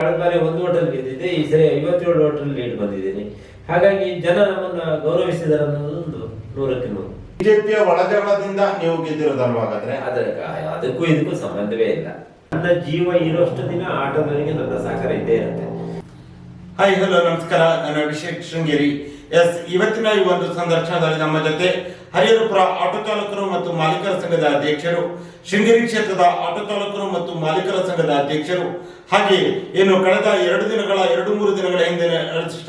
ಬಾರಿ ಒಂದು ಹೋಟೆಲ್ ಗೆದ್ದಿದ್ದೆ ಈ ಸರಿ ಐವತ್ತೇಳು ಹೋಟೆಲ್ ಲೀಡ್ ಬಂದಿದ್ದೀನಿ. ಹಾಗಾಗಿ ಜನ ನಮ್ಮನ್ನ ಗೌರವಿಸಿದಾರೆ ಅನ್ನೋದೊಂದು ನೂರಕ್ಕೆ ನೂರು. ಬಿಜೆಪಿಯ ಒಳಜಗಳದಿಂದ ನೀವು ಗೆದ್ದಿರೋದಲ್ವಾ ಹಾಗಾದ್ರೆ? ಅದರ ಅದಕ್ಕೂ ಇದಕ್ಕೂ ಸಂಬಂಧವೇ ಇಲ್ಲ. ನನ್ನ ಜೀವ ಇರೋಷ್ಟು ದಿನ ಆಟೋದವರಿಗೆ ನನ್ನ ಸಹಕಾರ ಇದ್ದೇ ಇರುತ್ತೆ. ಹಾಯ್ ಹಲೋ ನಮಸ್ಕಾರ. ನನ್ನ ಅಭಿಷೇಕ್ ಶೃಂಗೇರಿ. ಎಸ್ ಇವತ್ತಿನ ಈ ಒಂದು ಸಂದರ್ಶನದಲ್ಲಿ ನಮ್ಮ ಜೊತೆ ಹರಿಹರಪುರ ಆಟೋ ಚಾಲಕರು ಮತ್ತು ಮಾಲೀಕರ ಸಂಘದ ಅಧ್ಯಕ್ಷರು ಶೃಂಗೇರಿ ಕ್ಷೇತ್ರದ ಆಟೋ ಚಾಲಕರು ಮತ್ತು ಮಾಲೀಕರ ಸಂಘದ ಅಧ್ಯಕ್ಷರು ಹಾಗೆ ಏನು ಕಳೆದ ಎರಡು ದಿನಗಳ ಎರಡು ಮೂರು ದಿನಗಳ ಹಿಂದೆ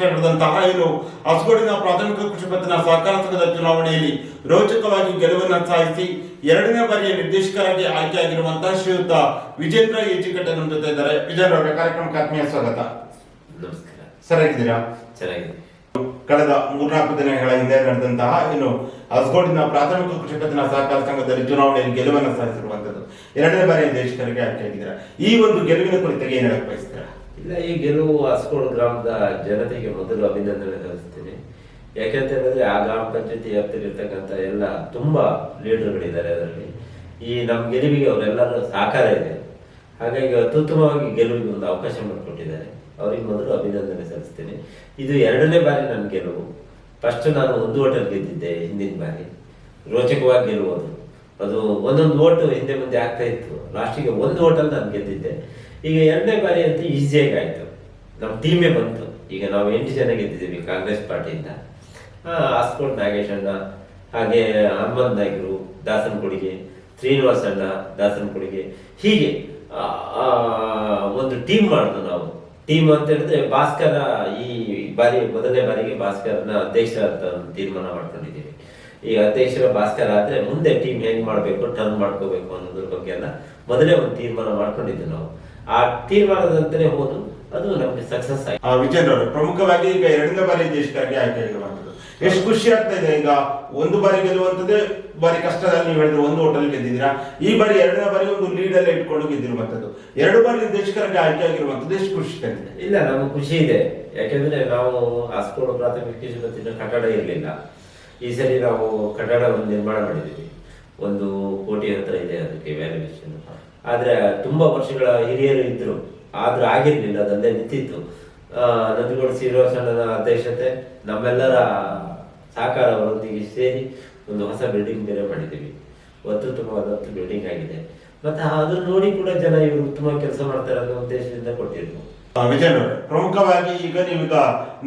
ನಡೆದಂತಹ ಏನು ಹೊಸಗೋಡಿನ ಪ್ರಾಥಮಿಕ ಕೃಷಿ ಪತ್ತಿನ ಸಹಕಾರ ಸಂಘದ ಚುನಾವಣೆಯಲ್ಲಿ ರೋಚಕವಾಗಿ ಗೆಲುವನ್ನು ಸಾಧಿಸಿ ಎರಡನೇ ಬಾರಿಯ ನಿರ್ದೇಶಕರಾಗಿ ಆಯ್ಕೆಯಾಗಿರುವಂತಹ ಶ್ರೀಯುತ ವಿಜೇಂದ್ರ ಏಜಿಕಟ್ಟೆ ನಮ್ಮ ಜೊತೆ ಇದ್ದಾರೆ. ವಿಜೇಂದ್ರ ಅವರ ಕಾರ್ಯಕ್ರಮಕ್ಕೆ ಆತ್ಮೀಯ ಸ್ವಾಗತ. ನಮಸ್ಕಾರ. ಸರಿಯಾಗಿದ್ದೀರಾ? ಚೆನ್ನಾಗಿದೆ. ಕಳೆದ ಮೂರ್ನಾಲ್ಕು ದಿನಗಳ ಹಿಂದೆ ನಡೆದಂತಹ ಏನು ಹಸ್ಗೋಡಿನ ಪ್ರಾಥಮಿಕ ಕೃಷಿ ಸಹಕಾರ ಸಂಘದಲ್ಲಿ ಚುನಾವಣೆಯಲ್ಲಿ ಗೆಲುವನ್ನು ಸಾಧಿಸಿರುವಂತದ್ದು ಎರಡನೇ ಬಾರಿ ದೇಶಕರಿಗೆ ಆಯ್ಕೆಯಾಗಿದ್ದೀರಾ ಈ ಒಂದು ಗೆಲುವಿನ ಕುರಿತಾಗಿ ಏನು ಹೇಳಕ್ ಬಯಸ್ತೀರಾ? ಇಲ್ಲ, ಈ ಗೆಲುವು ಅಸ್ಕೋಡ್ ಗ್ರಾಮದ ಜನತೆಗೆ ಮೊದಲು ಅಭಿನಂದನೆ ಸಲ್ಲಿಸ್ತೀನಿ. ಯಾಕೆಂತ ಹೇಳಿದ್ರೆ, ಆ ಗ್ರಾಮ ಪಂಚಾಯತಿ ವ್ಯಾಪ್ತಿಯಲ್ಲಿರ್ತಕ್ಕಂಥ ಎಲ್ಲ ತುಂಬಾ ಲೀಡರ್ಗಳಿದ್ದಾರೆ ಅದರಲ್ಲಿ. ಈ ನಮ್ಮ ಗೆಲುವಿಗೆ ಅವರೆಲ್ಲರೂ ಸಹಕಾರ ಇದೆ. ಹಾಗಾಗಿ ಅತ್ಯುತ್ತಮವಾಗಿ ಗೆಲುವಿಗೆ ಒಂದು ಅವಕಾಶ ಮಾಡಿಕೊಟ್ಟಿದ್ದಾರೆ. ಅವರಿಗೆ ಮೊದಲು ಅಭಿನಂದನೆ ಸಲ್ಲಿಸ್ತೇನೆ. ಇದು ಎರಡನೇ ಬಾರಿ ನನ್ನ ಗೆಲುವು. ಫಸ್ಟ್ ನಾನು ಒಂದು ಓಟಲ್ಲಿ ಗೆದ್ದಿದ್ದೆ ಹಿಂದಿನ ಬಾರಿ. ರೋಚಕವಾಗಿ ಗೆಲುವುದು ಅದು ಒಂದೊಂದು ಓಟು ಹಿಂದೆ ಮುಂದೆ ಆಗ್ತಾ ಇತ್ತು. ಲಾಸ್ಟಿಗೆ ಒಂದು ಓಟಲ್ ನಾನು ಗೆದ್ದಿದ್ದೆ. ಈಗ ಎರಡನೇ ಬಾರಿ ಅಂತ ಈಸಿಯಾಗಿ ಆಯಿತು. ನಮ್ಮ ಟೀಮೇ ಬಂತು. ಈಗ ನಾವು ಎಂಟು ಜನ ಗೆದ್ದಿದ್ದೀವಿ ಕಾಂಗ್ರೆಸ್ ಪಾರ್ಟಿಯಿಂದ. ಆಸ್ಕೋಟ್ ನಾಗೇಶಣ್ಣ, ಹಾಗೆ ಹನುಮಂತ್ ನಾಯ್ಕರು, ದಾಸನ ಕೊಡುಗೆ ಶ್ರೀನಿವಾಸಣ್ಣ ಅಣ್ಣ ಕೊಡುಗೆ. ಹೀಗೆ ಒಂದು ಟೀಮ್ ಮಾಡಿದ್ವು ನಾವು. ಟೀಮ್ ಅಂತ ಹೇಳಿದ್ರೆ ಭಾಸ್ಕರ ಈ ಬಾರಿ, ಮೊದಲನೇ ಬಾರಿಗೆ ಭಾಸ್ಕರನ ಅಧ್ಯಕ್ಷ ಅಂತ ತೀರ್ಮಾನ ಮಾಡ್ಕೊಂಡಿದ್ದೀವಿ. ಈ ಅಧ್ಯಕ್ಷರ ಭಾಸ್ಕರ ಆದ್ರೆ ಮುಂದೆ ಟೀಮ್ ಹೆಂಗ್ ಮಾಡ್ಬೇಕು ಟರ್ನ್ ಮಾಡ್ಕೋಬೇಕು ಅನ್ನೋದ್ರ ಬಗ್ಗೆ ಎಲ್ಲ ಮೊದಲೇ ಒಂದು ತೀರ್ಮಾನ ಮಾಡ್ಕೊಂಡಿದ್ವಿ ನಾವು. ಆ ತೀರ್ಮಾನದಂತೆ ಹೋದು ಅದು ನಮಗೆ ಸಕ್ಸಸ್ ಆಯ್ತು. ಆ, ಅವರು ಪ್ರಮುಖವಾಗಿ ಈಗ ಎರಡನೇ ಬಾರಿ ದೇಶಕರಿಗೆ ಆಯ್ಕೆಯಾಗಿರುವಂತದ್ದು ಎಷ್ಟು ಖುಷಿ ಆಗ್ತಾ ಇದೆ ಈಗ? ಒಂದು ಬಾರಿ ಗೆಲ್ಲುವಂಥದ್ದೇ ಬಾರಿ ಕಷ್ಟದಲ್ಲಿ ನೀವು ಹೇಳಿದ್ರೆ ಒಂದು ಹೋಟೆಲ್ ಗೆದ್ದಿದ್ದೀರಾ? ಈ ಬಾರಿ ಎರಡನೇ ಬಾರಿ ಒಂದು ಲೀಡ್ ಅಲ್ಲಿ ಇಟ್ಕೊಂಡು ಗೆದ್ದಿರುವಂತದ್ದು ಎರಡು ಬಾರಿ ದೇಶಕ್ಕಾಗಿ ಆಯ್ಕೆ ಆಗಿರುವಂಥದ್ದು ಎಷ್ಟು ಖುಷಿ ತಂದಿದೆ ಇಲ್ಲ ನಮ್ಗೆ ಖುಷಿ ಇದೆ. ಯಾಕೆಂದ್ರೆ ನಾವು ಹಾಸ್ಕೋಡು ಪ್ರಾಥಮಿಕ ಶಿಕ್ಷಣ ಕಟ್ಟಡ ಇರಲಿಲ್ಲ. ಈ ಸರಿ ನಾವು ಕಟ್ಟಡವನ್ನು ಒಂದು ನಿರ್ಮಾಣ ಮಾಡಿದ್ದೀವಿ. ಒಂದು ಕೋಟಿ ಹತ್ರ ಇದೆ ಅದಕ್ಕೆ ವ್ಯಾಲ್ಯೂಯೇಷನ್ ಆದ್ರೆ ತುಂಬಾ ವರ್ಷಗಳ ಹಿರಿಯರು ಇದ್ರು. ಆದ್ರೂ ಆಗಿರ್ಲಿಲ್ಲ ಅದಲ್ಲೇ ನಿಂತಿತ್ತು. ನಂಜುಗೌಡ ಶ್ರೀನಿವಾಸಣ್ಣನ ಅಧ್ಯಕ್ಷತೆ ನಮ್ಮೆಲ್ಲರ ಸಹಕಾರ ಅವರೊಂದಿಗೆ ಸೇರಿ ಒಂದು ಹೊಸ ಬಿಲ್ಡಿಂಗ್ ಬೇರೆ ಮಾಡಿದ್ದೀವಿ. ಅತ್ಯುತ್ತಮವಾದಂಥ ಬಿಲ್ಡಿಂಗ್ ಆಗಿದೆ. ಮತ್ತೆ ಅದನ್ನ ನೋಡಿ ಕೂಡ ಜನ ಇವರು ಉತ್ತಮ ಕೆಲಸ ಮಾಡ್ತಾರೆ ಅನ್ನೋ ಉದ್ದೇಶದಿಂದ ಕೊಟ್ಟಿದ್ರು. ವಿಜಯ್ ಪ್ರಮುಖವಾಗಿ ಈಗ ನೀವೀಗ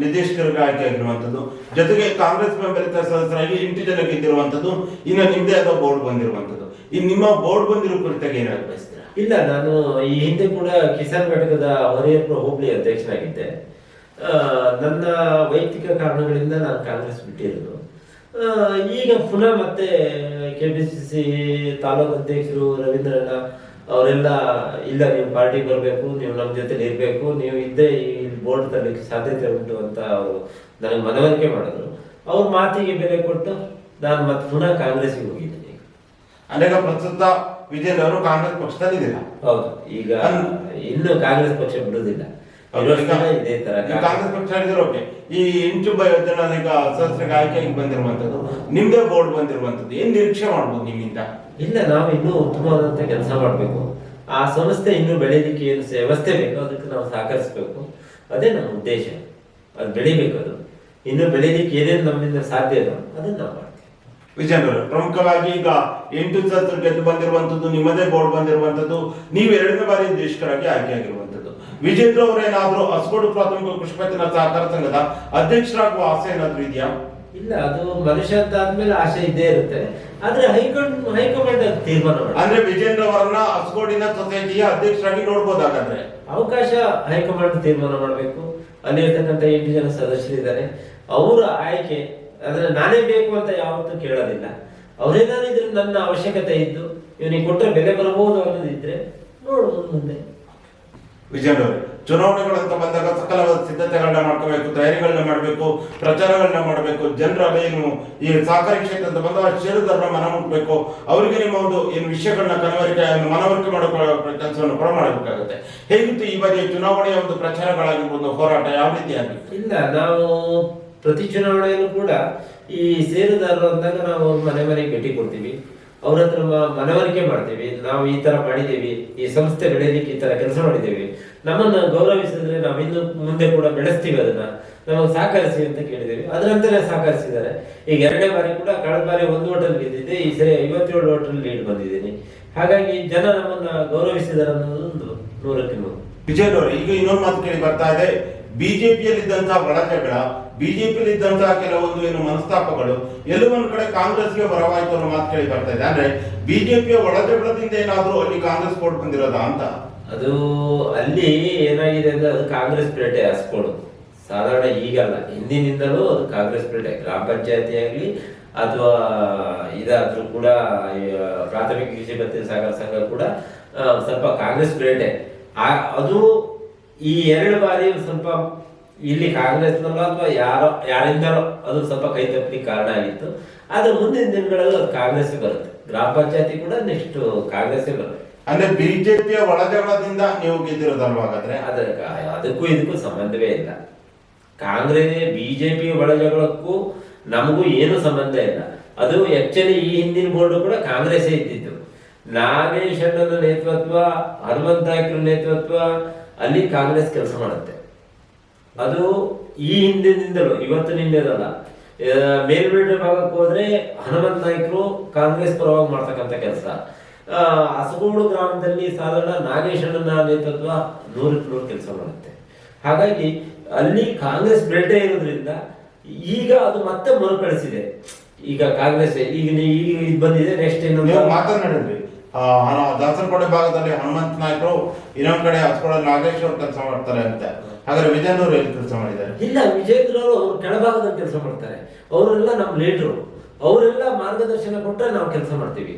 ನಿರ್ದೇಶಕರಿಗೆ ಆಯ್ಕೆಯಾಗಿರುವಂತದ್ದು ಜೊತೆಗೆ ಕಾಂಗ್ರೆಸ್ ಬೆಂಬಲಿತ ಸದಸ್ಯರಾಗಿ ಎಂಟು ಜನ ಗೆದ್ದಿರುವಂತದ್ದು ಇನ್ನು ನಿಮ್ದೇ ಆದ ಬೋರ್ಡ್ ಬಂದಿರುವಂತದ್ದು ಈ ನಿಮ್ಮ ಬೋರ್ಡ್ ಬಂದಿರೋ ಕುರಿತಾಗಿ ಏನಾದ್ರು ಇಲ್ಲ, ನಾನು ಈ ಹಿಂದೆ ಕೂಡ ಕಿಸಾನ್ ಘಟಕದ ಹೊರೆಯರ್ಪುರ ಹೋಬಳಿ ಅಧ್ಯಕ್ಷನಾಗಿದ್ದೆ. ನನ್ನ ವೈಯಕ್ತಿಕ ಕಾರಣಗಳಿಂದ ನಾನು ಕಾಂಗ್ರೆಸ್ ಬಿಟ್ಟಿರೋದು. ಈಗ ಪುನಃ ಮತ್ತೆ K P C C taluk ಅಧ್ಯಕ್ಷರು ರವೀಂದ್ರಣ್ಣ ಅವರೆಲ್ಲ, ಇಲ್ಲ, ನೀವು ಪಾರ್ಟಿಗೆ ಬರಬೇಕು, ನೀವು ನಮ್ಮ ಜೊತೆಲಿ ಇರಬೇಕು, ನೀವು ಇದ್ದೇ ಈ ಬೋರ್ಡ್ ತರಲಿಕ್ಕೆ ಸಾಧ್ಯತೆ ಉಂಟು ಅಂತ ಅವರು ನನಗೆ ಮನವರಿಕೆ ಮಾಡಿದ್ರು. ಅವ್ರ ಮಾತಿಗೆ ಬೆಲೆ ಕೊಟ್ಟು ನಾನು ಮತ್ತೆ ಪುನಃ ಕಾಂಗ್ರೆಸ್ಗೆ ಹೋಗಿದ್ದೀನಿ. ಅನೇಕ ಪ್ರಸ್ತುತ ವಿಜೇಂದ್ರ ಕಾಂಗ್ರೆಸ್ ಪಕ್ಷದಲ್ಲಿದ್ದೀರಾ ಹೌದು. ಈಗ ಇನ್ನು ಕಾಂಗ್ರೆಸ್ ಪಕ್ಷ ಬಿಡುವುದಿಲ್ಲ. ಇದೇ ತರ ಕಾಂಗ್ರೆಸ್ ಪಕ್ಷ ಹೇಳಿದ್ರೆ ಓಕೆ. ಈ ಎಂಟು ಬೈ ಜನ ಈಗ ಸದಸ್ಯರಿಗೆ ಆಯ್ಕೆಯಾಗಿ ಬಂದಿರುವಂತದ್ದು ನಿಮ್ದೇ ಬೋರ್ಡ್ ಬಂದಿರುವಂತದ್ದು ಏನ್ ನಿರೀಕ್ಷೆ ಮಾಡ್ಬೋದು ನಿಮ್ಮಿಂದ? ಇಲ್ಲ ನಾವು ಇನ್ನೂ ಉತ್ತಮವಾದಂತ ಕೆಲಸ ಮಾಡಬೇಕು. ಆ ಸಂಸ್ಥೆ ಇನ್ನೂ ಬೆಳೆಯಲಿಕ್ಕೆ ಏನು ವ್ಯವಸ್ಥೆ ಬೇಕು ಅದಕ್ಕೆ ನಾವು ಸಹಕರಿಸಬೇಕು. ಅದೇ ನಮ್ಮ ಉದ್ದೇಶ. ಅದು ಬೆಳಿಬೇಕು ಅದು. ಇನ್ನು ಬೆಳೆಯಲಿಕ್ಕೆ ಏನೇನು ನಮ್ಮಿಂದ ಸಾಧ್ಯ ಅದನ್ನ ನಾವು ಅವರೇ, ಪ್ರಮುಖವಾಗಿ ಈಗ ಎಂಟು ಸತ್ರ ಗೆದ್ದು ಬಂದಿರುವಂತದ್ದು ನಿಮ್ಮದೇ ಬೋರ್ಡ್ ಬಂದಿರುವಂತದ್ದು ನೀವು ಎರಡನೇ ಬಾರಿ ದೇಶಕರಾಗಿ ಆಯ್ಕೆಯಾಗಿರುವಂತದ್ದು ವಿಜೇಂದ್ರ ಅವರೇನಾದ್ರೂ ಹಸಗೋಡು ಪ್ರಾಥಮಿಕ ಕೃಷಿ ಪತ್ತಿನ ಸಹಕಾರ ಸಂಘದ ಅಧ್ಯಕ್ಷರಾಗುವ ಆಸೆ ಏನಾದ್ರೂ ಇದೆಯಾ? ಇಲ್ಲ ಅದು ಮನುಷ್ಯ ಅಂತ ಆದ್ಮೇಲೆ ಆಸೆ ಇದ್ದೇ ಇರುತ್ತೆ. ಆದ್ರೆ ಹೈಕಮಾಂಡ್ ಹೈಕಮಾಂಡ್ ತೀರ್ಮಾನ ಅಂದ್ರೆ ವಿಜೇಂದ್ರ ಅವರನ್ನ ಹಸಗೋಡಿನ ಸೊಸೈಟಿಯ ಅಧ್ಯಕ್ಷರಾಗಿ ನೋಡ್ಬೋದಾಗಂದ್ರೆ? ಅವಕಾಶ ಹೈಕಮಾಂಡ್ ತೀರ್ಮಾನ ಮಾಡಬೇಕು. ಅಲ್ಲಿರ್ತಕ್ಕಂಥ ಎಂಟು ಜನ ಸದಸ್ಯರಿದ್ದಾರೆ. ಅವರ ಆಯ್ಕೆ ಅಂದ್ರೆ ನಾನೇ ಬೇಕು ಅಂತ ಯಾವತ್ತೂ ಕೇಳೋದಿಲ್ಲ. ಅವರೇನಾದ್ರು ನನ್ನ ಅವಶ್ಯಕತೆ ಇದ್ದು ಇವನಿಗೆ ಕೊಟ್ಟರೆ ಬೆಲೆ ಬರಬಹುದು ಅನ್ನೋದಿದ್ರೆ ನೋಡ್ಬೋದು ಮುಂದೆ. ಚುನಾವಣೆಗಳು ಚುನಾವಣೆಗಳಂತ ಬಂದಾಗ ಸಕಲವಾದ ಸಿದ್ಧತೆಗಳನ್ನ ಮಾಡ್ಕೋಬೇಕು ತಯಾರಿಗಳನ್ನ ಮಾಡಬೇಕು ಪ್ರಚಾರಗಳನ್ನ ಮಾಡಬೇಕು ಜನರ ಏನು ಈ ಸಹಕಾರಿ ಕ್ಷೇತ್ರ ಅಂತ ಬಂದಾಗ ಷೇರುದಾರರ ಮನ ಮುಟ್ಬೇಕು. ಅವರಿಗೆ ನಿಮ್ಮ ಒಂದು ಏನು ವಿಷಯಗಳನ್ನ ಕನವರಿಕೆ ಮನವರಿಕೆ ಮಾಡೋ ಕೆಲಸವನ್ನು ಕೂಡ ಮಾಡಬೇಕಾಗುತ್ತೆ. ಹೇಗಿತ್ತು ಈ ಬಾರಿಯ ಚುನಾವಣೆಯ ಒಂದು ಪ್ರಚಾರಗಳಾಗಿರ್ಬೋದು ಹೋರಾಟ ಯಾವ ರೀತಿ ಆಗಿತ್ತು ಇಲ್ಲ ನಾವು ಪ್ರತಿ ಚುನಾವಣೆಯಲ್ಲೂ ಕೂಡ ಈ ಸೇರುದಾರರು ಅಂದಾಗ ನಾವು ಮನೆ ಮನೆಗೆ ಭೇಟಿ ಕೊಡ್ತೀವಿ. ಅವ್ರ ಹತ್ರ ಮನವರಿಕೆ ಮಾಡ್ತೀವಿ. ನಾವು ಈ ತರ ಮಾಡಿದ್ದೀವಿ. ಈ ಸಂಸ್ಥೆ ಬೆಳೆಯಲಿಕ್ಕೆ ಈ ತರ ಕೆಲಸ ಮಾಡಿದ್ದೀವಿ. ನಮ್ಮನ್ನ ಗೌರವಿಸಿದ್ರೆ ನಾವು ಇನ್ನು ಮುಂದೆ ಕೂಡ ಬೆಳೆಸ್ತೀವಿ ಅದನ್ನ. ನಮಗೆ ಸಹಕರಿಸಿ ಅಂತ ಕೇಳಿದ್ದೀವಿ. ಅದರಂತೆ ಸಹಕರಿಸಿದ್ದಾರೆ. ಈಗ ಎರಡನೇ ಬಾರಿ ಕೂಡ ಕಳೆದ ಬಾರಿ ಒಂದು ಓಟಲ್ ಗೆದ್ದಿದ್ದೆ. ಈ ಸರಿ ಐವತ್ತೇಳು ಓಟಲ್ ಲೀಡ್ ಬಂದಿದ್ದೀನಿ. ಹಾಗಾಗಿ ಜನ ನಮ್ಮನ್ನ ಗೌರವಿಸಿದ್ದಾರೆ ಅನ್ನೋದೊಂದು ನೂರಕ್ಕೆ ನೂರು. ವಿಜಯ್ ಈಗ ಇನ್ನೊಂದು ಮಾತು ಕೇಳಿ ಬರ್ತಾ ಇದೆ. ಬಿಜೆಪಿಯಲ್ಲಿದ್ದಂತಹ ಒಳಜಗಳ ಬಿಜೆಪಿಯಲ್ಲಿ ಕೆಲವೊಂದು ಏನು ಮನಸ್ತಾಪಗಳು, ಎಲ್ಲವನ್ನ ಒಂದ್ ಕಡೆ ಕಾಂಗ್ರೆಸ್ಗೆ ಬರವಾಯಿತು ಅನ್ನೋ ಮಾತು ಕೇಳಿ ಬರ್ತಾ ಇದೆ. ಅಂದ್ರೆ ಬಿಜೆಪಿಯ ಒಳಜಗಳದಿಂದ ಏನಾದ್ರೂ ಅಲ್ಲಿ ಕಾಂಗ್ರೆಸ್ ಕೋರ್ಟ್ ಬಂದಿರೋದಾ ಅಂತ? ಅದು ಅಲ್ಲಿ ಏನಾಗಿದೆ ಅಂದ್ರೆ ಅದು ಕಾಂಗ್ರೆಸ್ ಪೇಟೆ ಹಸ್ಕೊಡು ಸಾಧಾರಣ ಈಗಲ್ಲ. ಹಿಂದಿನಿಂದಲೂ ಅದು ಕಾಂಗ್ರೆಸ್ ಪೇಟೆ ಗ್ರಾಮ ಪಂಚಾಯತಿ ಆಗಲಿ ಅಥವಾ ಇದಾದ್ರೂ ಕೂಡ ಪ್ರಾಥಮಿಕ ಕೃಷಿ ಪತ್ತಿನ ಸಹಕಾರ ಸಂಘ ಕೂಡ ಸ್ವಲ್ಪ ಕಾಂಗ್ರೆಸ್ ಪೇಟೆ ಅದು ಈ ಎರಡು ಬಾರಿ ಸ್ವಲ್ಪ ಇಲ್ಲಿ ಕಾಂಗ್ರೆಸ್ನಲ್ಲೋ ಅಥವಾ ಯಾರೋ ಯಾರಿಂದಲೋ ಅದು ಸ್ವಲ್ಪ ಕೈ ತಪ್ಪಲಿಕ್ಕೆ ಕಾರಣ ಆಗಿತ್ತು. ಆದ್ರೆ ಮುಂದಿನ ದಿನಗಳಲ್ಲಿ ಅದು ಕಾಂಗ್ರೆಸ್ ಬರುತ್ತೆ. ಗ್ರಾಮ ಪಂಚಾಯತಿ ಕೂಡ ನೆಕ್ಸ್ಟ್ ಕಾಂಗ್ರೆಸ್ ಬರುತ್ತೆ. ಅಂದ್ರೆ ಬಿಜೆಪಿಯ ಒಳಜಗಳದಿಂದ ನೀವು ಗೆದ್ದಿರೋದಲ್ವ ಹಾಗಾದ್ರೆ? ಅದಕ್ಕೆ ಅದಕ್ಕೂ ಇದಕ್ಕೂ ಸಂಬಂಧವೇ ಇಲ್ಲ. ಕಾಂಗ್ರೆಸ್ ಬಿಜೆಪಿ ಒಳಜಗಳಕ್ಕೂ ನಮಗೂ ಏನು ಸಂಬಂಧ ಇಲ್ಲ. ಅದು ಆಕ್ಚುಲಿ ಈ ಹಿಂದಿನ ಬೋರ್ಡು ಕೂಡ ಕಾಂಗ್ರೆಸ್ ಇದ್ದಿದ್ದು ನಾಗೇಶ್ ಅಣ್ಣನ ನೇತೃತ್ವ ಹನುಮಂತಾಯ್ಕರ ನೇತೃತ್ವ ಅಲ್ಲಿ ಕಾಂಗ್ರೆಸ್ ಕೆಲಸ ಮಾಡುತ್ತೆ. ಅದು ಈ ಹಿಂದಿನಿಂದಲೂ ಇವತ್ತಿನಿಂದಲಲ್ಲ. ಆ, ಮೇಲ್ಬೇಟೆ ಭಾಗಕ್ಕೆ ಹೋದ್ರೆ ಹನುಮಂತ ನಾಯ್ಕರು ಕಾಂಗ್ರೆಸ್ ಪರವಾಗಿ ಮಾಡ್ತಕ್ಕಂಥ ಕೆಲಸ. ಹಸಗೋಡು ಗ್ರಾಮದಲ್ಲಿ ಸಾಧಾರಣ ನಾಗೇಶಣ್ಣನ ನೇತೃತ್ವ ನೂರಕ್ಕೆ ನೂರು ಕೆಲಸ ಮಾಡುತ್ತೆ. ಹಾಗಾಗಿ ಅಲ್ಲಿ ಕಾಂಗ್ರೆಸ್ ಬೇಟೆ ಇರೋದ್ರಿಂದ ಈಗ ಅದು ಮತ್ತೆ ಮರುಕಳಿಸಿದೆ. ಈಗ ಕಾಂಗ್ರೆಸ್ ಈಗ ಈಗ ಇದು ಬಂದಿದೆ ನೆಕ್ಸ್ಟ್ ಏನು ಮಾತನಾಡಿದ್ರಿ ದಾಸರಕೋಟೆ ಭಾಗದಲ್ಲಿ ಹನುಮಂತ ನಾಯಕರು ಇನ್ನೊಂದ್ ಕಡೆ ಹಸ್ಕೊಳ ನಾಗೇಶ್ವರ್ ಕೆಲಸ ಮಾಡ್ತಾರೆ ಅಂತ. ಹಾಗಾದ್ರೆ ವಿಜಯನವರು ಎಲ್ಲಿ ಕೆಲಸ ಮಾಡಿದ್ದಾರೆ? ಇಲ್ಲ ವಿಜಯೇಂದ್ರ ಅವರು ಅವ್ರು ಕೆಳಭಾಗದಲ್ಲಿ ಕೆಲಸ ಮಾಡ್ತಾರೆ. ಅವರೆಲ್ಲ ನಮ್ಮ ಲೀಡ್ರು ಅವರೆಲ್ಲ ಮಾರ್ಗದರ್ಶನ ಕೊಟ್ಟರೆ ನಾವು ಕೆಲಸ ಮಾಡ್ತೀವಿ.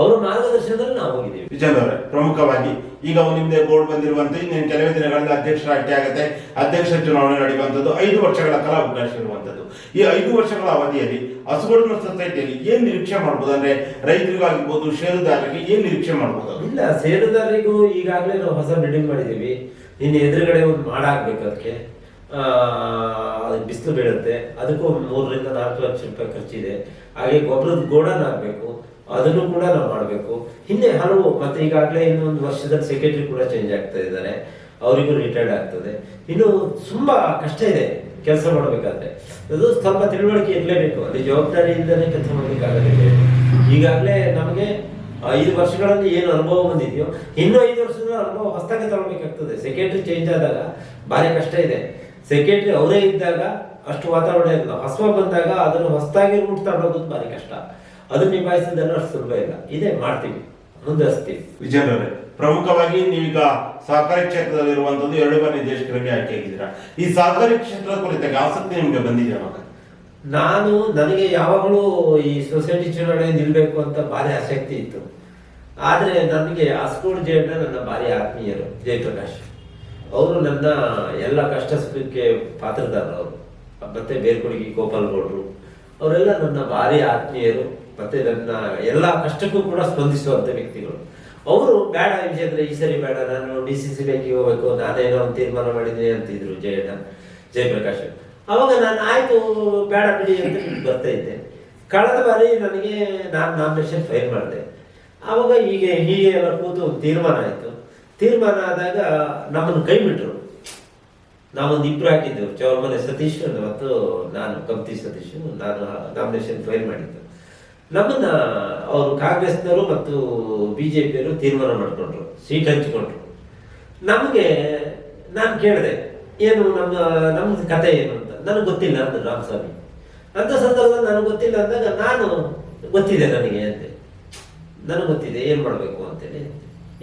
ಅವರ ಮಾರ್ಗದರ್ಶನದಲ್ಲಿ ನಾವು ಹೋಗಿದ್ದೀವಿ. ವಿಜಯ್ ಅವರೇ ಪ್ರಮುಖವಾಗಿ ಈಗ ನಿಮ್ದೆ ಬೋರ್ಡ್ ಬಂದಿರುವಂತೆ ಇನ್ನೇನು ಕೆಲವೇ ದಿನಗಳಲ್ಲಿ ಅಧ್ಯಕ್ಷರ ಆಯ್ಕೆ ಆಗುತ್ತೆ. ಅಧ್ಯಕ್ಷ ಚುನಾವಣೆ ನಡೆಯುವಂಥದ್ದು ಐದು ವರ್ಷಗಳ ಕಾಲ ಅವಕಾಶ ಇರುವಂಥದ್ದು. ಈ ಐದು ವರ್ಷಗಳ ಅವಧಿಯಲ್ಲಿ ಹಸುಗೂಡಿನ ಸೊಸೈಟಿಯಲ್ಲಿ ಏನ್ ನಿರೀಕ್ಷೆ ಮಾಡ್ಬೋದು ಅಂದ್ರೆ ರೈತರಿಗಾಗಿರ್ಬೋದು ಷೇರುದಾರರಿಗೆ ಏನ್ ನಿರೀಕ್ಷೆ ಮಾಡ್ಬೋದು? ಇಲ್ಲ ಷೇರುದಾರರಿಗೂ ಈಗಾಗಲೇ ನಾವು ಹೊಸ ಬಿಲ್ಡಿಂಗ್ ಮಾಡಿದ್ದೀವಿ. ಇನ್ನು ಎದುರುಗಡೆ ಒಂದು ಮಾಡಾಗಬೇಕು ಅದಕ್ಕೆ. ಬಿಸಿಲು ಬೀಳುತ್ತೆ. ಅದಕ್ಕೂ ಒಂದು ಮೂರರಿಂದ ನಾಲ್ಕು ಲಕ್ಷ ರೂಪಾಯಿ ಖರ್ಚಿದೆ. ಹಾಗೆ ಗೊಬ್ಬರದ ಗೋಡನ್ ಆಗಬೇಕು ಅದನ್ನು ಕೂಡ ನಾವು ಮಾಡಬೇಕು. ಹಿಂದೆ ಹಲವು ಮತ್ತೆ ಈಗಾಗಲೇ ಇನ್ನೊಂದು ವರ್ಷದಲ್ಲಿ ಸೆಕ್ರೆಟರಿ ಕೂಡ ಚೇಂಜ್ ಆಗ್ತಾ ಇದ್ದಾರೆ. ಅವರಿಗೂ ರಿಟೈರ್ಡ್ ಆಗ್ತದೆ. ಇನ್ನು ತುಂಬಾ ಕಷ್ಟ ಇದೆ ಕೆಲಸ ಮಾಡಬೇಕಾದ್ರೆ. ಅದು ಸ್ವಲ್ಪ ತಿಳುವಳಿಕೆ ಇರಲೇಬೇಕು. ಅಲ್ಲಿ ಜವಾಬ್ದಾರಿ ಇಲ್ಲದೆ ಕೆಲಸ ಮಾಡಬೇಕಾಗುತ್ತೆ ಈಗಾಗಲೇ ನಮಗೆ ಐದು ವರ್ಷಗಳಲ್ಲಿ ಏನು ಅನುಭವ ಬಂದಿದೆಯೋ, ಇನ್ನೂ ಐದು ವರ್ಷದ ಅನುಭವ ಹೊಸದಾಗಿ ತಗೊಳ್ಬೇಕಾಗ್ತದೆ. ಸೆಕ್ರೆಟರಿ ಚೇಂಜ್ ಆದಾಗ ಭಾರಿ ಕಷ್ಟ ಇದೆ. ಸೆಕ್ರೆಟರಿ ಅವರೇ ಇದ್ದಾಗ ಅಷ್ಟು ವಾತಾವರಣ ಇರಲ್ಲ. ಹೊಸ ಬಂದಾಗ ಅದನ್ನು ಹೊಸದಾಗಿ ರೂಟ್ ತಗೊಳ್ಳೋದು ಭಾರಿ ಕಷ್ಟ. ಅದನ್ನ ನಿಭಾಯಿಸೋದೆಲ್ಲ ಸುಲಭ ಇಲ್ಲ ಇದೇ ಮಾಡ್ತೀವಿ. ಮುಂದುವರಿಸ್ತೀವಿ ವಿಜಯನವರೇ ಪ್ರಮುಖವಾಗಿ ನೀವೀಗ ಸಹಕಾರಿ ಕ್ಷೇತ್ರದಲ್ಲಿರುವಂತದ್ದು ಎರಡು ಬಾರಿ ನಿರ್ದೇಶಕರಾಗಿ ಆಯ್ಕೆ ಆಗಿದ್ದೀರಾ? ಈ ಸಹಕಾರಿ ಕ್ಷೇತ್ರದ ಕುರಿತಾಗಿ ಆಸಕ್ತಿ ನಿಮ್ಗೆ ಬಂದಿದೆ ನಾನು ನನಗೆ ಯಾವಾಗಲೂ ಈ ಸೊಸೈಟಿ ಚುನಾವಣೆ ನಿಲ್ಬೇಕು ಅಂತ ಭಾರಿ ಆಸಕ್ತಿ ಇತ್ತು. ಆದರೆ ನನಗೆ ಅಸ್ಕೂಡ್ ಜಯಣ್ಣ ನನ್ನ ಭಾರಿ ಆತ್ಮೀಯರು ಜಯಪ್ರಕಾಶ್. ಅವರು ನನ್ನ ಎಲ್ಲ ಕಷ್ಟ ಸುಖಕ್ಕೆ ಪಾತ್ರದಾರರು ಮತ್ತೆ ಬೇರ್ಕೊಡುಗಿ ಗೋಪಾಲ್ ಗೌಡ್ರು ಅವರೆಲ್ಲ ನನ್ನ ಭಾರಿ ಆತ್ಮೀಯರು. ಮತ್ತೆ ನನ್ನ ಎಲ್ಲ ಕಷ್ಟಕ್ಕೂ ಕೂಡ ಸ್ಪಂದಿಸುವಂತ ವ್ಯಕ್ತಿಗಳು. ಅವರು ಬೇಡ ವಿಜಯಂದ್ರೆ ಈ ಸರಿ ಬೇಡ, ನಾನು ಡಿ ಸಿ ಸಿ ಬ್ಯಾಂಕಿಗೆ ಹೋಗ್ಬೇಕು ನಾನೇನೋ ಒಂದು ತೀರ್ಮಾನ ಮಾಡಿದ್ದೀನಿ ಅಂತಿದ್ರು ಜಯಣ್ಣ, ಜಯಪ್ರಕಾಶ್. ಅವಾಗ ನಾನು, ಆಯ್ತು, ಬೇಡ ಬಿಡಿ ಅಂತ ಬರ್ತಾ ಇದ್ದೆ. ಕಳೆದ ಬಾರಿ ನನಗೆ ನಾನು ನಾಮಿನೇಷನ್ ಫೈಲ್ ಮಾಡಿದೆ. ಆವಾಗ ಹೀಗೆ ಹೀಗೆ ಎಲ್ಲ ಕೂತು ತೀರ್ಮಾನ ಆಯಿತು. ತೀರ್ಮಾನ ಆದಾಗ ನಮ್ಮನ್ನು ಕೈ ಬಿಟ್ಟರು ನಾವೊಂದು ಇಬ್ರು ಹಾಕಿದ್ದೆವು, ಚೌರ್ಮನೆ ಸತೀಶ್ ಮತ್ತು ನಾನು ಕಮ್ತಿ ಸತೀಶ್, ನಾನು ನಾಮಿನೇಷನ್ ಫೈಲ್ ಮಾಡಿದ್ದು. ನಮ್ಮನ್ನ ಅವರು ಕಾಂಗ್ರೆಸ್ನವರು ಮತ್ತು ಬಿಜೆಪಿಯವರು ತೀರ್ಮಾನ ಮಾಡಿಕೊಂಡ್ರು, ಸೀಟ್ ಹಂಚಿಕೊಂಡ್ರು. ನಮಗೆ ನಾನು ಕೇಳಿದೆ, ಏನು ನಮ್ಮ, ನಮ್ದು ಕತೆ ಏನು ಅಂತ? ನನಗೆ ಗೊತ್ತಿಲ್ಲ ಅಂತ ರಾಮಸ್ವಾಮಿ. ಅಂತ ಸಂದರ್ಭದಲ್ಲಿ ನನಗೆ ಗೊತ್ತಿಲ್ಲ ಅಂದಾಗ ನಾನು ಗೊತ್ತಿದೆ ನನಗೆ ಅಂತೆ ನನಗೆ ಗೊತ್ತಿದೆ, ಏನು ಮಾಡಬೇಕು ಅಂತೇಳಿ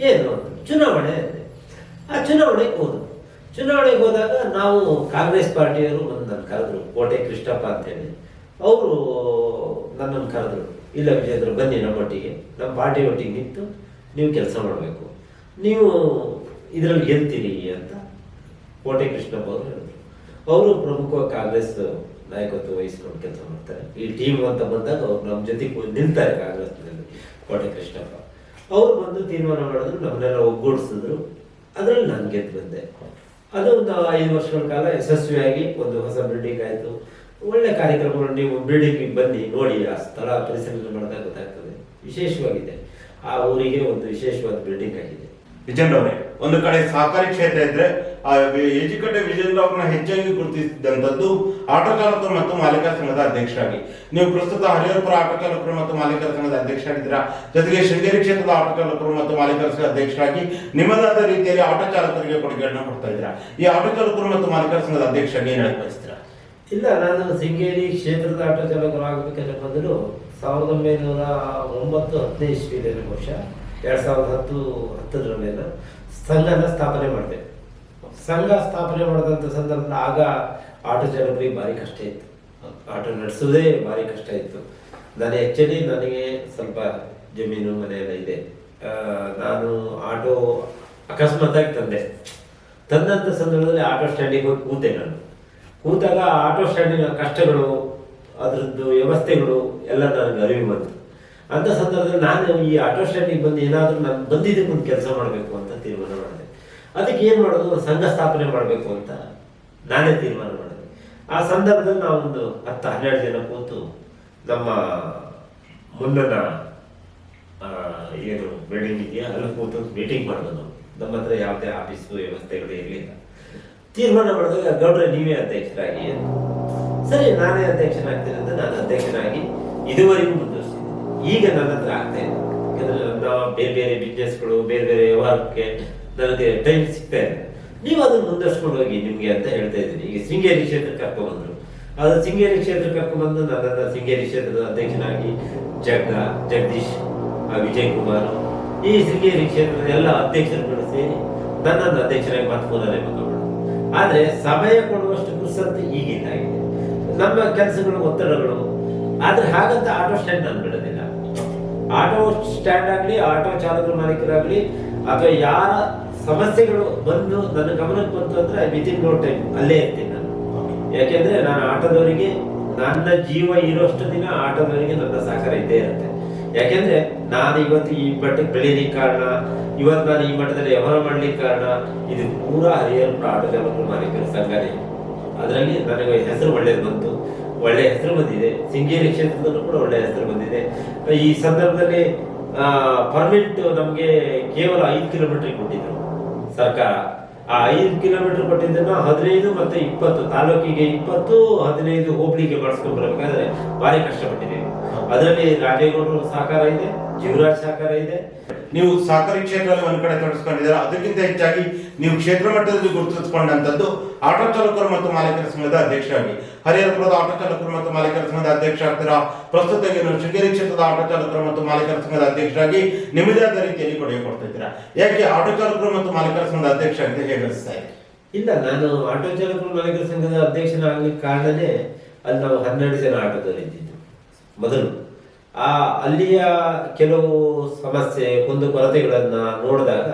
ಏನು ಅಂತ? ಚುನಾವಣೆ ಅಂದೆ. ಆ ಚುನಾವಣೆಗೆ ಹೋದ್ರು ಚುನಾವಣೆಗೆ ಹೋದಾಗ ನಾವು ಕಾಂಗ್ರೆಸ್ ಪಾರ್ಟಿಯವರು ನನ್ನ ಕರೆದ್ರು, ಕೋಟೆ ಕೃಷ್ಣಪ್ಪ ಅಂತೇಳಿ. ಅವರು ನನ್ನನ್ನು ಕರೆದ್ರು, ಇಲ್ಲ ವಿಜೇಂದ್ರ ಬನ್ನಿ ನಮ್ಮೊಟ್ಟಿಗೆ ನಮ್ಮ ಪಾರ್ಟಿ ಒಟ್ಟಿಗೆ ನಿಂತು ನೀವು ಕೆಲಸ ಮಾಡಬೇಕು. ನೀವು ಇದರಲ್ಲಿ ಗೆಲ್ತೀರಿ ಅಂತ ಕೋಟೆ ಕೃಷ್ಣಪ್ಪ ಅವರು ಹೇಳಿದ್ರು. ಅವರು ಪ್ರಮುಖ ಕಾಂಗ್ರೆಸ್ ನಾಯಕತ್ವ ವಹಿಸ್ಕೊಂಡು ಕೆಲಸ ಮಾಡ್ತಾರೆ. ಈ ಟೀಮ್ ಅಂತ ಬಂದಾಗ ಅವ್ರು ನಮ್ಮ ಜೊತೆ ನಿಲ್ತಾರೆ ಕಾಂಗ್ರೆಸ್ನಲ್ಲಿ ಕೋಟೆ ಕೃಷ್ಣಪ್ಪ ಅವ್ರು. ಬಂದು ತೀರ್ಮಾನ ಮಾಡಿದ್ರು, ನಮ್ಮನ್ನೆಲ್ಲ ಒಗ್ಗೂಡಿಸಿದ್ರು. ಅದರಲ್ಲಿ ನಾನು ಗೆದ್ದು ಬಂದೆ. ಅದು ಒಂದು ಐದು ವರ್ಷಗಳ ಕಾಲ ಯಶಸ್ವಿಯಾಗಿ ಒಂದು ಹೊಸ ಬಿಲ್ಡಿಂಗ್ ಆಯಿತು. ಒಳ್ಳೆ ಕಾರ್ಯಕ್ರಮಗಳು ನೀವು ಬಿಲ್ಡಿಂಗ್ ಬನ್ನಿ, ನೋಡಿ, ಆ ಸ್ಥಳ ಪರಿಸರ ಮಾಡಿದಾಗ ಗೊತ್ತಾಗ್ತದೆ. ವಿಶೇಷವಾಗಿದೆ. ಆ ಊರಿಗೆ ಒಂದು ವಿಶೇಷವಾದ ಬಿಲ್ಡಿಂಗ್ ಆಗಿದೆ. ವಿಜಯನ್ ಒಂದು ಕಡೆ ಸಹಕಾರಿ ಕ್ಷೇತ್ರ ಇದ್ರೆ ಎಜುಕೇಟೆಡ್ ವಿಜಯನ್ ರಾವ್ನ ಹೆಚ್ಚಾಗಿ ಗುರುತಿಸಿದಂತದ್ದು ಆಟೋ ಚಾಲಕರು ಮತ್ತು ಮಾಲೀಕರ ಸಂಘದ ಅಧ್ಯಕ್ಷರಾಗಿ. ನೀವು ಪ್ರಸ್ತುತ ಹರಿಹರಪುರ ಆಟೋ ಚಾಲಕರು ಮತ್ತು ಮಾಲೀಕರ ಸಂಘದ ಅಧ್ಯಕ್ಷರಾಗಿದ್ದೀರಾ? ಜೊತೆಗೆ ಶೃಂಗೇರಿ ಕ್ಷೇತ್ರದ ಆಟೋಚಾಲಕರು ಮತ್ತು ಮಾಲೀಕರ ಸಂಘದ ಅಧ್ಯಕ್ಷರಾಗಿ ನಿಮ್ಮದಾದ ರೀತಿಯಲ್ಲಿ ಆಟೋ ಚಾಲಕರಿಗೆ ಕೊಡುಗೆಗಳನ್ನ ಕೊಡ್ತಾ ಇದ್ದೀರಾ? ಈ ಆಟೋ ಚಾಲಕರು ಮತ್ತು ಮಾಲೀಕರ ಸಂಘದ ಅಧ್ಯಕ್ಷರಾಗಿ ಏನು ಹೇಳಕ್ ಇಲ್ಲ ನಾನು ಸಿಂಗೇರಿ ಕ್ಷೇತ್ರದ ಆಟೋ ಚಾಲಕರಾಗಬೇಕಾದ್ರೆ ಬಂದರು ಸಾವಿರದ ಒಂಬೈನೂರ ಒಂಬತ್ತು ಹತ್ತನೇ ಇಸ್ವಿಯಲ್ಲಿ ಬಹುಶಃ ಎರಡು ಸಾವಿರದ ಹತ್ತು ಹತ್ತರಲ್ಲೇನ ಸಂಘನ ಸ್ಥಾಪನೆ ಮಾಡಿದೆ ಸಂಘ ಸ್ಥಾಪನೆ ಮಾಡಿದಂಥ ಸಂದರ್ಭದಲ್ಲಿ ಆಗ ಆಟೋ ಚಾಲಕರಿಗೆ ಭಾರಿ ಕಷ್ಟ ಇತ್ತು. ಆಟೋ ನಡೆಸೋದೇ ಭಾರಿ ಕಷ್ಟ ಇತ್ತು. ನಾನು ಆ್ಯಕ್ಚುಲಿ ನನಗೆ ಸ್ವಲ್ಪ ಜಮೀನು ಮನೆಯೆಲ್ಲ ಇದೆ. ನಾನು ಆಟೋ ಅಕಸ್ಮಾತಾಗಿ ತಂದೆ. ತಂದಂಥ ಸಂದರ್ಭದಲ್ಲಿ ಆಟೋ ಸ್ಟ್ಯಾಂಡಿಗೆ ಹೋಗಿ ಕೂತೆ ನಾನು. ಕೂತಾಗ ಆಟೋ ಸ್ಟ್ಯಾಂಡಿನ ಕಷ್ಟಗಳು ಅದರದ್ದು ವ್ಯವಸ್ಥೆಗಳು ಎಲ್ಲ ನನಗೆ ಅರಿವು ಬಂತು. ಅಂತ ಸಂದರ್ಭದಲ್ಲಿ ನಾನು ಈ ಆಟೋ ಸ್ಟ್ಯಾಂಡಿಗೆ ಬಂದು ಏನಾದರೂ ನಾನು ಬಂದಿದ್ದಕ್ಕೆ ಒಂದು ಕೆಲಸ ಮಾಡಬೇಕು ಅಂತ ತೀರ್ಮಾನ ಮಾಡಿದೆ. ಅದಕ್ಕೆ ಏನು ಮಾಡೋದು? ಸಂಘ ಸ್ಥಾಪನೆ ಮಾಡಬೇಕು ಅಂತ ನಾನೇ ತೀರ್ಮಾನ ಮಾಡಿದೆ. ಆ ಸಂದರ್ಭದಲ್ಲಿ ನಾವೊಂದು ಹತ್ತು ಹನ್ನೆರಡು ಜನ ಕೂತು ನಮ್ಮ ಮುನ್ನನ ಆ, ಏನು ಬಿಲ್ಡಿಂಗ್ ಇದೆಯಾ ಅಲ್ಲಿ ಕೂತು ಮೀಟಿಂಗ್ ಮಾಡೋದು ನಾವು ನಮ್ಮ ಹತ್ರ ಯಾವುದೇ ಆಫೀಸು ವ್ಯವಸ್ಥೆಗಳು ಇರಲಿಲ್ಲ. ತೀರ್ಮಾನ ಮಾಡಿದಾಗ ಗೌಡ್ರೆ ನೀವೇ ಅಧ್ಯಕ್ಷರಾಗಿ. ಸರಿ, ನಾನೇ ಅಧ್ಯಕ್ಷನಾಗ್ತೀನಿ ಅಂತ ನಾನು ಅಧ್ಯಕ್ಷನಾಗಿ ಇದುವರೆಗೂ ಮುಂದುವರಿಸಿದ್ದೀನಿ ಈಗ ನನ್ನ ಹತ್ರ ಆಗ್ತಾ ಇದೆ. ಯಾಕಂದ್ರೆ ನನ್ನ ಬೇರೆ ಬೇರೆ ಬಿಸ್ನೆಸ್ಗಳು ಬೇರೆ ಬೇರೆ ವ್ಯವಹಾರಕ್ಕೆ ನನಗೆ ಟೈಮ್ ಸಿಗ್ತಾ ಇದೆ. ನೀವು ಅದನ್ನು ಮುಂದುವರ್ಸ್ಕೊಂಡು ಹೋಗಿ ನಿಮಗೆ ಅಂತ ಹೇಳ್ತಾ ಇದ್ದೀನಿ. ಈಗ ಶೃಂಗೇರಿ ಕ್ಷೇತ್ರಕ್ಕೆ ಕರ್ಕೊಂಡ್ಬಂದ್ರು ಅದು ಶೃಂಗೇರಿ ಕ್ಷೇತ್ರಕ್ಕೆ ಕರ್ಕೊಂಡ್ಬಂದು ನನ್ನನ್ನು ಶೃಂಗೇರಿ ಕ್ಷೇತ್ರದ ಅಧ್ಯಕ್ಷನಾಗಿ ಜಗ್ಗ, ಜಗದೀಶ್ ವಿಜಯ್ ಕುಮಾರ್ ಈ ಶೃಂಗೇರಿ ಕ್ಷೇತ್ರದ ಎಲ್ಲ ಅಧ್ಯಕ್ಷರುಗಳು ಸೇರಿ ನನ್ನನ್ನು ಅಧ್ಯಕ್ಷರಾಗಿ ಮತ್ತೆ ಬಂದವರು ಆದ್ರೆ ಸಮಯ ಕೊಡುವಷ್ಟು ಪುರ್ಸತ್ತು ಈಗಿಲ್ಲ ನಮ್ಮ ಕೆಲಸಗಳು, ಒತ್ತಡಗಳು. ಆದರೆ ಹಾಗಂತ ಆಟೋ ಸ್ಟ್ಯಾಂಡ್ ನಾನು ಬಿಡೋದಿಲ್ಲ. ಆಟೋ ಸ್ಟ್ಯಾಂಡ್ ಆಗಲಿ ಆಟೋ ಚಾಲಕರ, ಮಾಲೀಕರಾಗಲಿ, ಅಥವಾ ಯಾರ ಸಮಸ್ಯೆಗಳು ಬಂದು ನನ್ನ ಗಮನಕ್ಕೆ ಬಂತು ಅಂದ್ರೆ ವಿತಿನ್ ನೋ ಟೈಮ್ ಅಲ್ಲೇ ಇರ್ತೀನಿ ನಾನು. ಯಾಕೆಂದ್ರೆ ನಾನು ಆಟೋದವರಿಗೆ, ನನ್ನ ಜೀವ ಇರೋಷ್ಟು ದಿನ ಆಟೋದವರಿಗೆ ನನ್ನ ಸಹಕಾರ ಇದ್ದೇ ಇರುತ್ತೆ. ಯಾಕೆಂದ್ರೆ ನಾನು ಇವತ್ತು ಈ ಮಟ್ಟಕ್ಕೆ ಬೆಳೀಲಿಕ್ಕೆ ಕಾರಣ, ಇವತ್ತು ನಾನು ಈ ಮಟ್ಟದಲ್ಲಿ ವ್ಯವಹಾರ ಮಾಡ್ಲಿಕ್ಕೆ ಕಾರಣ, ಇದು ಪೂರ ಹರಿಯರ್ ಚಾಲಕರು ಮಾಲೀಕರ ಸಂಘನೇ ಅದರಲ್ಲಿ ನನಗೆ ಹೆಸರು ಒಳ್ಳೇದು ಬಂತು. ಒಳ್ಳೆ ಹೆಸರು ಬಂದಿದೆ. ಸಿಂಗೇರಿ ಕ್ಷೇತ್ರದಲ್ಲೂ ಕೂಡ ಒಳ್ಳೆ ಹೆಸರು ಬಂದಿದೆ. ಈ ಸಂದರ್ಭದಲ್ಲಿ ಪರ್ಮಿಟ್ ನಮಗೆ ಕೇವಲ ಐದು ಕಿಲೋಮೀಟರ್ ಕೊಟ್ಟಿದ್ರು ಸರ್ಕಾರ. ಆ ಐದು ಕಿಲೋಮೀಟರ್ ಕೊಟ್ಟಿದ್ದನ್ನ ಹದಿನೈದು ಮತ್ತೆ ಇಪ್ಪತ್ತು, ತಾಲೂಕಿಗೆ ಇಪ್ಪತ್ತು, ಹದಿನೈದು ಹೋಬಳಿಗೆ ಮಾಡಿಸ್ಕೊಂಡ್ ಬರಬೇಕಾದ್ರೆ ಭಾರಿ ಕಷ್ಟಪಟ್ಟಿದ್ದೀವಿ. ಅದರಲ್ಲಿ ರಾಜೇಗೌಡರ ಸಹಕಾರ ಇದೆ ಜೀವರಾಜ್ ಸಹಕಾರ ಇದೆ. ನೀವು ಸಹಕಾರಿ ಕ್ಷೇತ್ರದಲ್ಲಿ ಒಂದ್ ಕಡೆ ತೊಡಸ್ಕೊಂಡಿದ್ದೀರಾ ಅದಕ್ಕಿಂತ ಹೆಚ್ಚಾಗಿ ನೀವು ಕ್ಷೇತ್ರ ಮಟ್ಟದಲ್ಲಿ ಗುರುತಿಸಿಕೊಂಡಂತದ್ದು ಆಟೋ ಚಾಲಕರು ಮತ್ತು ಮಾಲೀಕರ ಸಂಘದ ಅಧ್ಯಕ್ಷರಾಗಿ. ಹರಿಹರಪುರದ ಆಟೋ ಚಾಲಕರು ಮತ್ತು ಮಾಲೀಕರ ಸಂಘದ ಅಧ್ಯಕ್ಷ ಆಗ್ತೀರಾ ಪ್ರಸ್ತುತ ಶೃಂಗೇರಿ ಕ್ಷೇತ್ರದ ಆಟೋ ಚಾಲಕರು ಮತ್ತು ಮಾಲೀಕರ ಸಂಘದ ಅಧ್ಯಕ್ಷರಾಗಿ ನಿಮ್ಮದೇ ಆದ ರೀತಿಯಲ್ಲಿ ಕೊಡುಗೆ ಕೊಡ್ತಾ ಇದ್ದೀರಾ ಯಾಕೆ ಆಟೋ ಚಾಲಕರು ಮತ್ತು ಮಾಲೀಕರ ಸಂಘದ ಅಧ್ಯಕ್ಷ ಅಂತ ಹೇಗೆ ಅನಿಸ್ತಾ ಇದೆ ಇಲ್ಲ ನಾನು ಆಟೋ ಚಾಲಕರು ಮಾಲೀಕರ ಸಂಘದ ಅಧ್ಯಕ್ಷನಾಗಲಿಕ್ಕೆ ಕಾರಣನೇ ಅಲ್ಲಿ ನಾವು ಹನ್ನೆರಡು ಜನ ಆಟೋದಲ್ಲಿ ಇದ್ದಿದ್ದು ಮೊದಲು. ಆ ಅಲ್ಲಿಯ ಕೆಲವು ಸಮಸ್ಯೆ ಕುಂದು ಕೊರತೆಗಳನ್ನ ನೋಡಿದಾಗ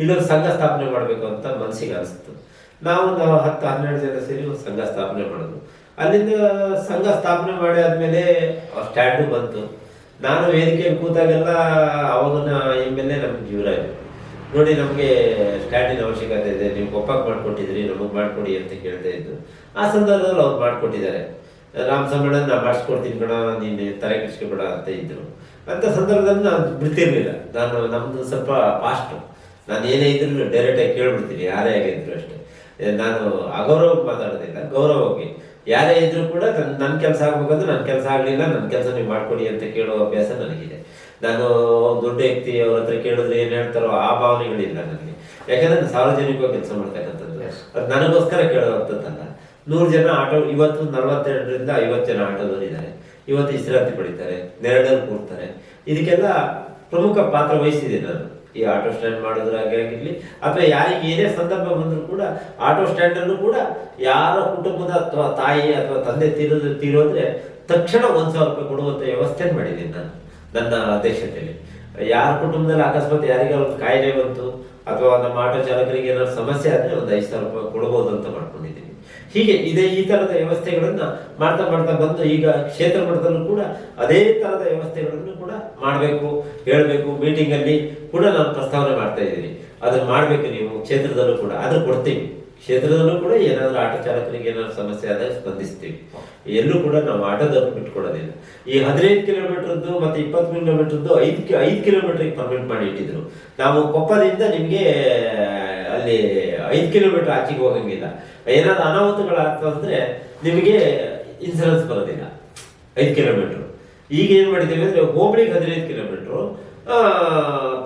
ಇಲ್ಲೊಂದು ಸಂಘ ಸ್ಥಾಪನೆ ಮಾಡಬೇಕು ಅಂತ ಮನಸ್ಸಿಗೆ ಅನಿಸ್ತು. ನಾವು ನಾವು ಹತ್ತು, ಹನ್ನೆರಡು ಜನ ಸೇರಿ ಒಂದು ಸಂಘ ಸ್ಥಾಪನೆ ಮಾಡೋದು ಅಲ್ಲಿಂದ ಸಂಘ ಸ್ಥಾಪನೆ ಮಾಡಿ ಆದ್ಮೇಲೆ ಸ್ಟ್ಯಾಂಡು ಬಂತು. ನಾನು ವೇದಿಕೆಯಲ್ಲಿ ಕೂತಾಗೆಲ್ಲ ಅವಾಗಿನ ಎಂ ಎಲ್ ಎ ನಮ್ಗೆ ಇದೆ ನೋಡಿ ನಮಗೆ ಸ್ಟ್ಯಾಂಡಿನ ಅವಶ್ಯಕತೆ ಇದೆ, ನೀವು ಕೊಪ್ಪಕ್ಕೆ ಮಾಡಿಕೊಟ್ಟಿದ್ರಿ, ನಮಗೆ ಮಾಡಿಕೊಡಿ ಅಂತ ಕೇಳ್ತಾ ಇದ್ದು ಆ ಸಂದರ್ಭದಲ್ಲಿ ಅವ್ರು ಮಾಡ್ಕೊಟ್ಟಿದ್ದಾರೆ. ರಾಮ್ ಸಮ್ಮೇಳನ ನಾ ಮಾಡಿಸ್ಕೊಡ್ತೀನಿ ಕಣ ನೀನು ತಲೆ ಕೆಡಿಸ್ಕೊಬೇಡ ಅಂತ ಇದ್ರು. ಅಂತ ಸಂದರ್ಭದಲ್ಲಿ ನಾನು ಬಿಡ್ತಿರ್ಲಿಲ್ಲ. ನಾನು ನಮ್ದು ಸ್ವಲ್ಪ ಫಾಸ್ಟ್ ನಾನು ಏನೇ ಇದ್ರು ಡೈರೆಕ್ಟಾಗಿ ಕೇಳ್ಬಿಡ್ತೀನಿ ಯಾರೇ ಆಗಿದ್ರು ಅಷ್ಟೇ. ನಾನು ಅಗೌರವಕ್ಕೆ ಮಾತಾಡೋದಿಲ್ಲ ಗೌರವಕ್ಕೆ. ಯಾರೇ ಇದ್ರು ಕೂಡ ನನ್ನ ನನ್ನ ಕೆಲಸ ಆಗ್ಬೇಕಂದ್ರೆ ನನ್ನ ಕೆಲಸ ಆಗಲಿಲ್ಲ ನನ್ನ ಕೆಲಸ ನೀವು ಮಾಡ್ಕೊಡಿ ಅಂತ ಕೇಳೋ ಅಭ್ಯಾಸ ನನಗಿದೆ. ನಾನು ದೊಡ್ಡ ವ್ಯಕ್ತಿ ಅವ್ರ ಹತ್ರ ಕೇಳಿದ್ರೆ ಏನು ಹೇಳ್ತಾರೋ ಆ ಭಾವನೆಗಳಿಲ್ಲ ನನಗೆ. ಯಾಕಂದ್ರೆ ನಾನು ಸಾರ್ವಜನಿಕವಾಗಿ ಕೆಲಸ ಮಾಡ್ತಕ್ಕಂಥದ್ದು. ಅದು ನನಗೋಸ್ಕರ ಕೇಳುವಂಥದ್ದಲ್ಲ ನೂರು ಜನ ಆಟೋ, ಇವತ್ತು ನಲವತ್ತೆರಡರಿಂದ ಐವತ್ತು ಜನ ಆಟೋದವರು ಇದ್ದಾರೆ. ಇವತ್ತು ವಿಶ್ರಾಂತಿ ಪಡಿತಾರೆ, ನೆರಳಲ್ಲಿ ಕೂರ್ತಾರೆ. ಇದಕ್ಕೆಲ್ಲ ಪ್ರಮುಖ ಪಾತ್ರ ವಹಿಸಿದೆ ನಾನು. ಈ ಆಟೋ ಸ್ಟ್ಯಾಂಡ್ ಮಾಡೋದ್ರಾಗಿರಲಿ ಅಥವಾ ಯಾರಿಗೆ ಏನೇ ಸಂದರ್ಭ ಬಂದರೂ ಕೂಡ ಆಟೋ ಸ್ಟ್ಯಾಂಡ್ ಅಲ್ಲೂ ಕೂಡ ಯಾರ ಕುಟುಂಬದ ಅಥವಾ ತಾಯಿ ಅಥವಾ ತಂದೆ ತೀರೋದು ತೀರೋದ್ರೆ ತಕ್ಷಣ ಒಂದ್ ಸಾವಿರ ರೂಪಾಯಿ ಕೊಡುವಂತ ವ್ಯವಸ್ಥೆ ಮಾಡಿದ್ದೀನಿ ನಾನು, ನನ್ನ ಅಧ್ಯಕ್ಷತೆಯಲ್ಲಿ ಯಾರ ಕುಟುಂಬದಲ್ಲಿ ಅಕಸ್ಮಾತ್ ಯಾರಿಗೆ ಒಂದು ಕಾಯಿಲೆ ಬಂತು, ಅಥವಾ ನಮ್ಮ ಆಟೋ ಚಾಲಕರಿಗೆ ಏನಾದ್ರು ಸಮಸ್ಯೆ ಆದ್ರೆ ಒಂದು ಐದು ಸಾವಿರ ರೂಪಾಯಿ ಕೊಡಬಹುದು ಅಂತ ಹೀಗೆ ಇದೇ ಈ ತರದ ವ್ಯವಸ್ಥೆಗಳನ್ನ ಮಾಡ್ತಾ ಮಾಡ್ತಾ ಬಂದು ಈಗ ಕ್ಷೇತ್ರ ಮಟ್ಟದಲ್ಲೂ ಕೂಡ ಅದೇ ತರದ ವ್ಯವಸ್ಥೆಗಳನ್ನು ಕೂಡ ಮಾಡಬೇಕು, ಹೇಳಬೇಕು. ಮೀಟಿಂಗ್ ಅಲ್ಲಿ ಕೂಡ ನಾನು ಪ್ರಸ್ತಾವನೆ ಮಾಡ್ತಾ ಇದ್ದೀನಿ. ಅದನ್ನ ಮಾಡ್ಬೇಕು ನೀವು, ಕ್ಷೇತ್ರದಲ್ಲೂ ಕೂಡ. ಅದ್ರ ಕೊಡ್ತೀವಿ ಕ್ಷೇತ್ರದಲ್ಲೂ ಕೂಡ ಏನಾದ್ರೂ ಆಟೋ ಚಾಲಕರಿಗೆ ಏನಾದ್ರು ಸಮಸ್ಯೆ ಆದರೆ ಸ್ಪಂದಿಸ್ತೀವಿ ಎಲ್ಲೂ ಕೂಡ ನಾವು ಆಟೋದವ್ರನ್ನ ಬಿಟ್ಕೊಡೋದಿಲ್ಲ. ಈ ಹದಿನೈದು ಕಿಲೋಮೀಟರ್ದು ಮತ್ತೆ ಇಪ್ಪತ್ತು ಕಿಲೋಮೀಟರ್ದು ಐದು ಐದು ಕಿಲೋಮೀಟರ್ಗೆ ಪರ್ಮಿಟ್ ಮಾಡಿ ಇಟ್ಟಿದ್ರು. ನಾವು ಕೊಪ್ಪದಿಂದ ನಿಮಗೆ ಅಲ್ಲಿ ಐದು ಕಿಲೋಮೀಟರ್ ಆಚೆಗೆ ಹೋಗಂಗಿಲ್ಲ ಏನಾದ್ರು ಅಂದ್ರೆ ನಿಮಗೆ ಇನ್ಸೂರೆನ್ಸ್ ಬರೋದಿಲ್ಲ. ಐದು ಕಿಲೋಮೀಟರ್ ಈಗ ಏನ್ ಮಾಡಿದ್ದೀವಿ ಅಂದ್ರೆ ಹೋಬಳಿಗೆ ಹದಿನೈದು ಕಿಲೋಮೀಟರ್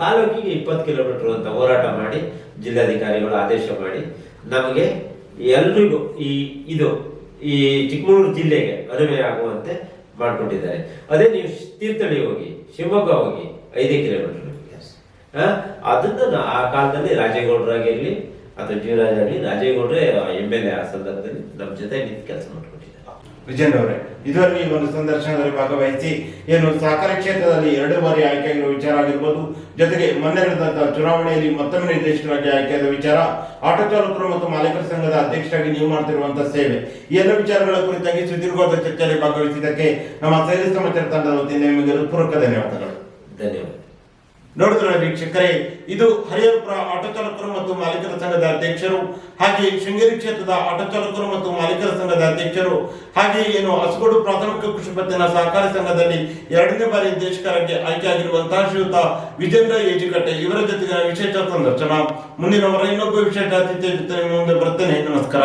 ತಾಲೂಕಿಗೆ ಇಪ್ಪತ್ತು ಕಿಲೋಮೀಟರ್ ಅಂತ ಹೋರಾಟ ಮಾಡಿ, ಜಿಲ್ಲಾಧಿಕಾರಿಗಳು ಆದೇಶ ಮಾಡಿ, ನಮಗೆ ಎಲ್ರಿಗೂ ಈ, ಇದು, ಈ ಚಿಕ್ಕಮಗಳೂರು ಜಿಲ್ಲೆಗೆ ಅನುವೆ ಆಗುವಂತೆ ಮಾಡಿಕೊಟ್ಟಿದ್ದಾರೆ ಅದೇ ನೀವು ತೀರ್ಥಹಳ್ಳಿ ಹೋಗಿ, ಶಿವಮೊಗ್ಗ ಹೋಗಿ, ಐದೇ ಕಿಲೋಮೀಟರ್ ಅದನ್ನ ಆ ಕಾಲದಲ್ಲಿ ರಾಜೇಗೌಡರಾಗಿರ್ಲಿ ಅಥವಾ ಜೀವರಾಜ್ ಆಗಲಿ ರಾಜೇಗೌಡ್ರೆ ಎಂ ಎಲ್ ಎ ಆ ಸಂದರ್ಭದಲ್ಲಿ ನಮ್ಮ ಜೊತೆ ನಿಂತು ಕೆಲಸ ಮಾಡ್ಕೊಟ್ಟಿದ್ದಾರೆ. ವಿಜಯನ್ ಅವರೇ ಇದರಲ್ಲಿ ಈ ಒಂದು ಸಂದರ್ಶನದಲ್ಲಿ ಭಾಗವಹಿಸಿ ಏನು ಸಹಕಾರ ಕ್ಷೇತ್ರದಲ್ಲಿ ಎರಡು ಬಾರಿ ಆಯ್ಕೆಯಾಗಿರುವ ವಿಚಾರ ಆಗಿರ್ಬೋದು ಜೊತೆಗೆ ಮೊನ್ನೆ ನಡೆದಂತಹ ಚುನಾವಣೆಯಲ್ಲಿ ಮತ್ತೊಮ್ಮೆ ನಿರ್ದೇಶಕರಾಗಿ ಆಯ್ಕೆಯಾದ ವಿಚಾರ ಆಟೋ ಚಾಲಕರು ಮತ್ತು ಮಾಲೀಕರ ಸಂಘದ ಅಧ್ಯಕ್ಷರಾಗಿ ನೀವು ಮಾಡ್ತಿರುವಂತಹ ಸೇವೆ. ಈ ಎಲ್ಲ ವಿಚಾರಗಳ ಕುರಿತಾಗಿ ಸುದೀರ್ಘವಾದ ಚರ್ಚೆಯಲ್ಲಿ ಭಾಗವಹಿಸಿದ್ದಕ್ಕೆ ನಮ್ಮ ಶೈಲಿ ಸಮಾಚಾರ ತಂಡದ ವತಿಯಿಂದ ನಿಮಗೆ ಹೃತ್ಪೂರ್ವಕ ಧನ್ಯವಾದಗಳು. ಧನ್ಯವಾದ ನೋಡಿದ್ರೆ ವೀಕ್ಷಕರೇ, ಇದು ಹರಿಹರಪುರ ಆಟೋ ಚಾಲಕರು ಮತ್ತು ಮಾಲೀಕರ ಸಂಘದ ಅಧ್ಯಕ್ಷರು ಹಾಗೆ ಶೃಂಗೇರಿ ಕ್ಷೇತ್ರದ ಆಟೋ ಚಾಲಕರು ಮತ್ತು ಮಾಲೀಕರ ಸಂಘದ ಅಧ್ಯಕ್ಷರು ಹಾಗೆ ಏನು ಹಸಗೋಡು ಪ್ರಾಥಮಿಕ ಕೃಷಿ ಪತ್ತಿನ ಸಹಕಾರಿ ಸಂಘದಲ್ಲಿ ಎರಡನೇ ಬಾರಿ ದೇಶಕಾರಕ್ಕೆ ಆಯ್ಕೆಯಾಗಿರುವಂತಹ ಶ್ರೀಯುತ ವಿಜೇಂದ್ರ ಏಜಿಕಟ್ಟೆ ಇವರ ಜೊತೆಗಿನ ವಿಶೇಷ ಸಂದರ್ಶನ. ಮುಂದಿನ ವಾರ ಇನ್ನೊಬ್ಬ ವಿಶೇಷ ಅತಿಥಿ ಜೊತೆ ಮುಂದೆ ಬರ್ತೇನೆ ನಮಸ್ಕಾರ.